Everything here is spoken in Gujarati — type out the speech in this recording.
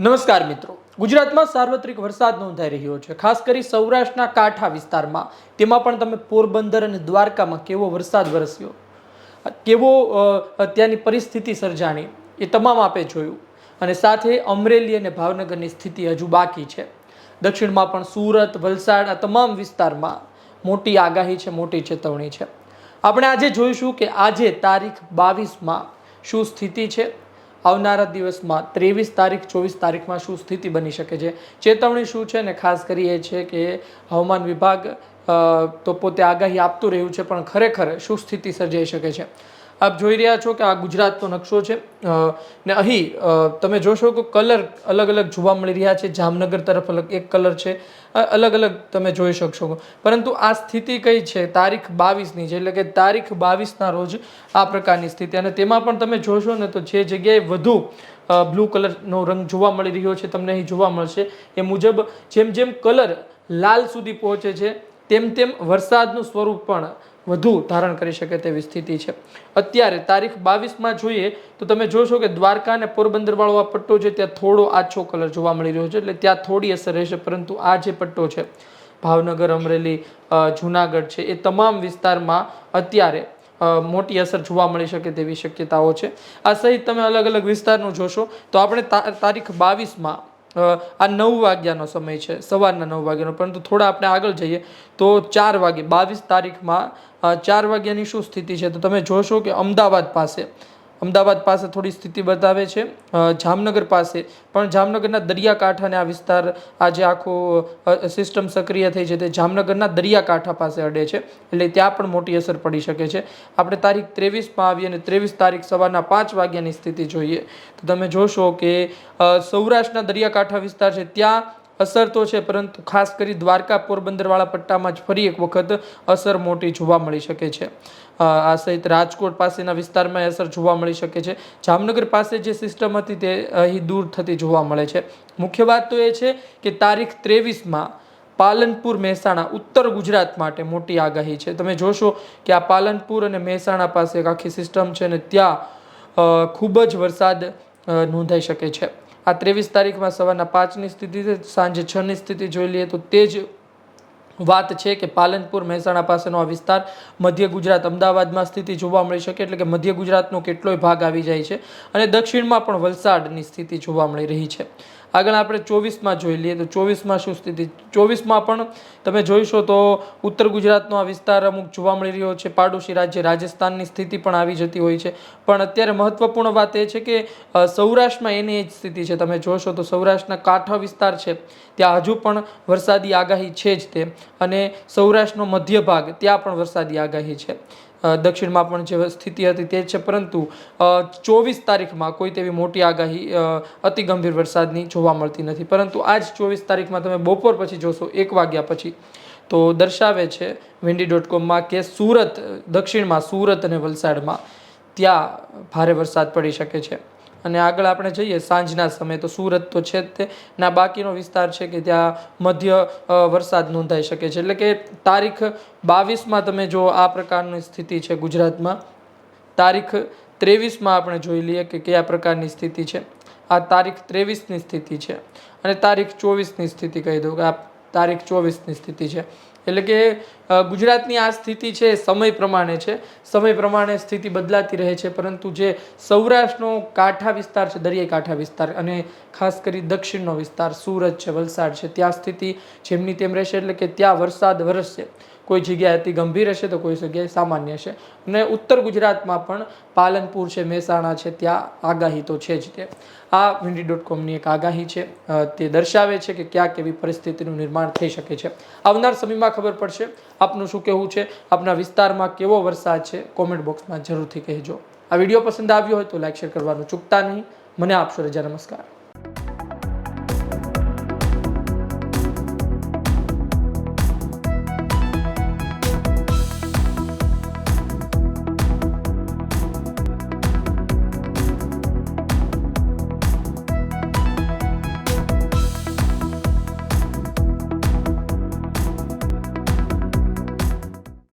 નમસ્કાર મિત્રો. ગુજરાતમાં સાર્વત્રિક વરસાદ નોંધાઈ રહ્યો છે. ખાસ કરી સૌરાષ્ટ્રના કાંઠા વિસ્તારમાં. તેમાં પણ તમે પોરબંદર અને દ્વારકામાં કેવો વરસાદ વરસ્યો? કેવો ત્યાંની પરિસ્થિતિ સર્જાણી? એ તમામ આપે જોયું. અને સાથે અમરેલી અને ભાવનગરની સ્થિતિ હજુ બાકી છે. દક્ષિણમાં પણ સુરત, વલસાડ આ તમામ વિસ્તારમાં મોટી આગાહી છે, મોટી ચેતવણી છે. આપણે આજે જોઈશું કે આજે તારીખ બાવીસમાં શું સ્થિતિ છે? આવનારા દિવસમાં ત્રેવીસ તારીખ, ચોવીસ તારીખમાં શું સ્થિતિ બની શકે છે? ચેતવણી શું છે ને ખાસ કરી એ છે કે હવામાન વિભાગ તો પોતે આગાહી આપતું રહ્યું છે, પણ ખરેખર શું સ્થિતિ સર્જાઈ શકે છે? આપ જોઈ રહ્યા છો કે આ ગુજરાતનો નકશો છે. ને અહીં તમે જોશો કે કલર અલગ અલગ જોવા મળી રહ્યા છે. જામનગર તરફ અલગ એક કલર છે. અલગ અલગ તમે જોઈ શકશો. પરંતુ આ સ્થિતિ કઈ છે? તારીખ બાવીસની છે. એટલે કે તારીખ બાવીસના રોજ આ પ્રકારની સ્થિતિ. અને તેમાં પણ તમે જોશો ને તો જે જગ્યાએ વધુ બ્લુ કલરનો રંગ જોવા મળી રહ્યો છે, તમને અહીં જોવા મળશે. એ મુજબ જેમ જેમ કલર લાલ સુધી પહોંચે છે, તેમ તેમ વરસાદનું સ્વરૂપ પણ વધુ ધારણ કરી શકે તેવી સ્થિતિ છે. અત્યારે તારીખ બાવીસમાં જોઈએ તો તમે જોશો કે દ્વારકા અને પોરબંદરવાળો આ પટ્ટો છે, ત્યાં થોડો આછો કલર જોવા મળી રહ્યો છે, એટલે ત્યાં થોડી અસર રહેશે, પરંતુ આ જે પટ્ટો છે, ભાવનગર, અમરેલી જુનાગઢ છે, એ તમામ વિસ્તારમાં અત્યારે મોટી અસર જોવા મળી શકે તેવી શક્યતાઓ છે. આ સહિત તમે અલગ અલગ વિસ્તારનું જોશો તો આપણે તારીખ બાવીસમાં આ નવ વાગ્યાનો સમય છે, સવારના નવ વાગ્યાનો, પરંતુ થોડા આપણે આગળ જઈએ તો ચાર વાગે, બાવીસ તારીખમાં ચાર વાગ્યાની શું સ્થિતિ છે? તો તમે જોશો કે અમદાવાદ પાસે અમદાવાદ પાસે થોડી સ્થિતિ બતાવે છે. જામનગર પાસે. પણ જામનગરના દરિયાકાંઠાને આ વિસ્તાર આ જે આખો સિસ્ટમ સક્રિય થઈ છે તે જામનગરના દરિયાકાંઠા પાસે અડે છે. એટલે ત્યાં પણ મોટી અસર પડી શકે છે. આપણે તારીખ ત્રેવીસમાં આવીએ અને ત્રેવીસ તારીખ સવારના પાંચ વાગ્યાની સ્થિતિ જોઈએ. તો તમે જોશો કે સૌરાષ્ટ્રના દરિયાકાંઠા વિસ્તાર છે. ત્યાં અસર તો છે, પરંતુ ખાસ કરી દ્વારકા પોરબંદરવાળા પટ્ટામાં જ ફરી એક વખત અસર મોટી જોવા મળી શકે છે. આ સહિત રાજકોટ પાસેના વિસ્તારમાં અસર જોવા મળી શકે છે. જામનગર પાસે જે સિસ્ટમ હતી તે અહીં દૂર થતી જોવા મળે છે. મુખ્ય વાત તો એ છે કે તારીખ ત્રેવીસમાં પાલનપુર મહેસાણા ઉત્તર ગુજરાત માટે મોટી આગાહી છે. તમે જોશો કે આ પાલનપુર અને મહેસાણા પાસે એક આખી સિસ્ટમ છે ને ત્યાં ખૂબ જ વરસાદ નોંધાઈ શકે છે. આ ત્રેવીસ તારીખમાં સવારના પાંચની સ્થિતિ છે, સાંજે છની સ્થિતિ જોઈ લઈએ તો તે જ વાત છે કે પાલનપુર મહેસાણા પાસેનો આ વિસ્તાર મધ્ય ગુજરાત અમદાવાદમાં સ્થિતિ જોવા મળી શકે એટલે કે મધ્ય ગુજરાતનો કેટલોય ભાગ આવી જાય છે અને દક્ષિણમાં પણ વલસાડની સ્થિતિ જોવા મળી રહી છે. આગળ આપણે ચોવીસમાં જોઈ લઈએ તો ચોવીસમાં શું સ્થિતિ? ચોવીસમાં પણ તમે જોઈશો તો ઉત્તર ગુજરાતનો આ વિસ્તાર અમુક જોવા મળી રહ્યો છે. પાડોશી રાજ્ય રાજસ્થાનની સ્થિતિ પણ આવી જતી હોય છે. પણ અત્યારે મહત્વપૂર્ણ વાત એ છે કે સૌરાષ્ટ્રમાં એની જ સ્થિતિ છે. તમે જોશો તો સૌરાષ્ટ્રના કાંઠા વિસ્તાર છે. ત્યાં હજુ પણ વરસાદી આગાહી છે જ તે. અને સૌરાષ્ટ્રનો મધ્ય ભાગ, ત્યાં પણ વરસાદી આગાહી છે. દક્ષિણમાં પણ જે સ્થિતિ હતી તે છે, પરંતુ ચોવીસ તારીખમાં કોઈ તેવી મોટી આગાહી અતિ ગંભીર વરસાદની જોવા મળતી નથી. પરંતુ આજ ચોવીસ તારીખમાં તમે બપોર પછી જોશો, એક વાગ્યા પછી, તો દર્શાવે છે વિન્ડી ડોટ કોમમાં કે સુરત, દક્ષિણમાં સુરત અને વલસાડમાં ત્યાં ભારે વરસાદ પડી શકે છે. અને આગળ આપણે જઈએ સાંજના સમયે, તો સુરત તો છે જ તે. ના, બાકીનો વિસ્તાર છે કે ત્યાં મધ્ય વરસાદ નોંધાઈ શકે છે. એટલે કે તારીખ બાવીસમાં તમે જો આ પ્રકારની સ્થિતિ છે ગુજરાતમાં, તારીખ ત્રેવીસમાં આપણે જોઈ લઈએ કે કયા પ્રકારની સ્થિતિ છે. આ તારીખ ત્રેવીસની સ્થિતિ છે અને તારીખ ચોવીસની સ્થિતિ કહી દઉં કે આ તારીખ ચોવીસની સ્થિતિ છે. એટલે કે ગુજરાતની આ સ્થિતિ છે સમય પ્રમાણે છે. સમય પ્રમાણે સ્થિતિ બદલાતી રહે છે. પરંતુ જે સૌરાષ્ટ્રનો કાંઠા વિસ્તાર છે, દરિયાઈ કાંઠા વિસ્તાર અને ખાસ કરી દક્ષિણનો વિસ્તાર, સુરત છે, વલસાડ છે, ત્યાં સ્થિતિ જેમની તેમ રહેશે. એટલે કે ત્યાં વરસાદ વરસશે. કોઈ જગ્યાએ અતિ ગંભીર હશે તો કોઈ જગ્યાએ સામાન્ય હશે. અને ઉત્તર ગુજરાતમાં પણ પાલનપુર છે, મહેસાણા છે, ત્યાં આગાહી તો છે જ તે. આ વિન્ડી ડોટ કોમની એક આગાહી છે. તે દર્શાવે છે કે ક્યાં કેવી પરિસ્થિતિનું નિર્માણ થઈ શકે છે. આવનાર સમયમાં ખબર પડશે. આપનું શું કહેવું છે? આપના વિસ્તારમાં કેવો વરસાદ છે? કોમેન્ટ બોક્સમાં જરૂરથી કહેજો. આ વીડિયો પસંદ આવ્યો હોય તો લાઇક શેર કરવાનું ચૂકતા નહીં. મને આપશો રજા. નમસ્કાર.